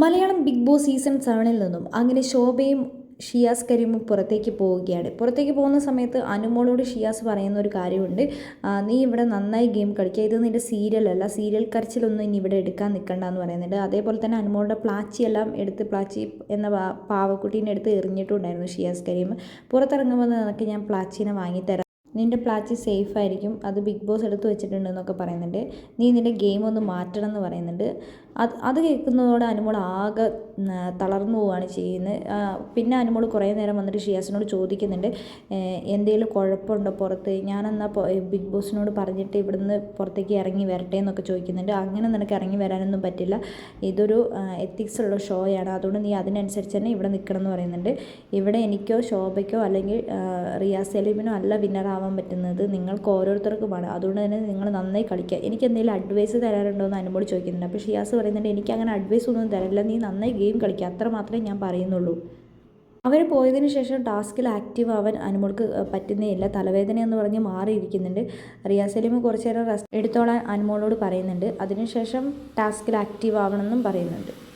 Malayalam big boss season സെവനിൽ നിന്നും അങ്ങനെ ശോഭയും ഷിയാസ് കരീമും പുറത്തേക്ക് പോവുകയാണ്. പുറത്തേക്ക് പോകുന്ന സമയത്ത് അനുമോളോട് ഷിയാസ് പറയുന്ന ഒരു കാര്യമുണ്ട്. നീ ഇവിടെ നന്നായി ഗെയിം കളിക്കുക. ഇത് നിന്റെ സീരിയലല്ല സീരിയൽ കരച്ചിലൊന്നും ഇനി ഇവിടെ എടുക്കാൻ നിൽക്കണ്ട എന്ന് പറയുന്നുണ്ട്. അതേപോലെ തന്നെ അനുമോളുടെ പ്ലാച്ചിയെല്ലാം എടുത്ത് പ്ലാച്ചി എന്ന പാവക്കുട്ടീനെ എടുത്ത് എറിഞ്ഞിട്ടുണ്ടായിരുന്നു ഷിയാസ് കരീം. പുറത്തിറങ്ങുമ്പോൾ നിനക്ക് ഞാൻ പ്ലാച്ചീനെ വാങ്ങിത്തരാം. നിന്റെ പ്ലാച്ചി സേഫ് ആയിരിക്കും. അത് ബിഗ് ബോസ് എടുത്ത് വെച്ചിട്ടുണ്ട് എന്നൊക്കെ പറയുന്നുണ്ട്. നീ നിന്റെ ഗെയിം ഒന്ന് മാറ്റണം എന്ന് പറയുന്നുണ്ട്. അത് അത് കേൾക്കുന്നതോടെ അനുമോൾ ആകെ തളർന്നു പോവുകയാണ് ചെയ്യുന്നത്. പിന്നെ അനുമോൾ കുറേ നേരം വന്നിട്ട് ഷിയാസിനോട് ചോദിക്കുന്നുണ്ട് "ഏഹ്, എന്തെങ്കിലും കുഴപ്പമുണ്ടോ പുറത്ത്? ഞാനെന്നാൽ ബിഗ് ബോസിനോട് പറഞ്ഞിട്ട് ഇവിടുന്ന് പുറത്തേക്ക് ഇറങ്ങി വരട്ടെ എന്നൊക്കെ ചോദിക്കുന്നുണ്ട്. അങ്ങനെ നിനക്ക് ഇറങ്ങി വരാനൊന്നും പറ്റില്ല. ഇതൊരു എത്തിക്സ് ഉള്ള ഷോയാണ്. അതുകൊണ്ട് നീ അതിനനുസരിച്ച് തന്നെ ഇവിടെ നിൽക്കണം എന്ന് പറയുന്നുണ്ട്. ഇവിടെ എനിക്കോ ശോഭയ്ക്കോ അല്ലെങ്കിൽ റിയാസ് സലീമിനോ അല്ല വിന്നറാവാൻ പറ്റുന്നത്. നിങ്ങൾക്ക് ഓരോരുത്തർക്കുമാണ് അതുകൊണ്ട് തന്നെ നിങ്ങൾ നന്നായി കളിക്കുക. എനിക്ക് എന്തെങ്കിലും അഡ്വൈസ് തരാറുണ്ടോ എന്ന് അനുമോട് ചോദിക്കുന്നുണ്ട്. അപ്പോൾ ഷിയാസ് പറയുന്നുണ്ട് എനിക്ക് അങ്ങനെ അഡ്വൈസ് ഒന്നും തരില്ല നീ നന്നായി ഗെയിം കളിക്കുക അത്ര മാത്രമേ ഞാൻ പറയുന്നുള്ളൂ. അവർ പോയതിന് ശേഷം ടാസ്കിൽ ആക്റ്റീവ് ആവാൻ അനുമോൾക്ക് പറ്റുന്നേ ഇല്ല തലവേദന എന്ന് പറഞ്ഞ് മാറിയിരിക്കുന്നുണ്ട്. റിയാസലിമ് സലീം റെസ്റ്റ് എടുത്തോളാൻ അനുമോളോട് പറയുന്നുണ്ട്. അതിനുശേഷം ടാസ്കിൽ ആക്റ്റീവ് ആവണമെന്നും പറയുന്നുണ്ട്.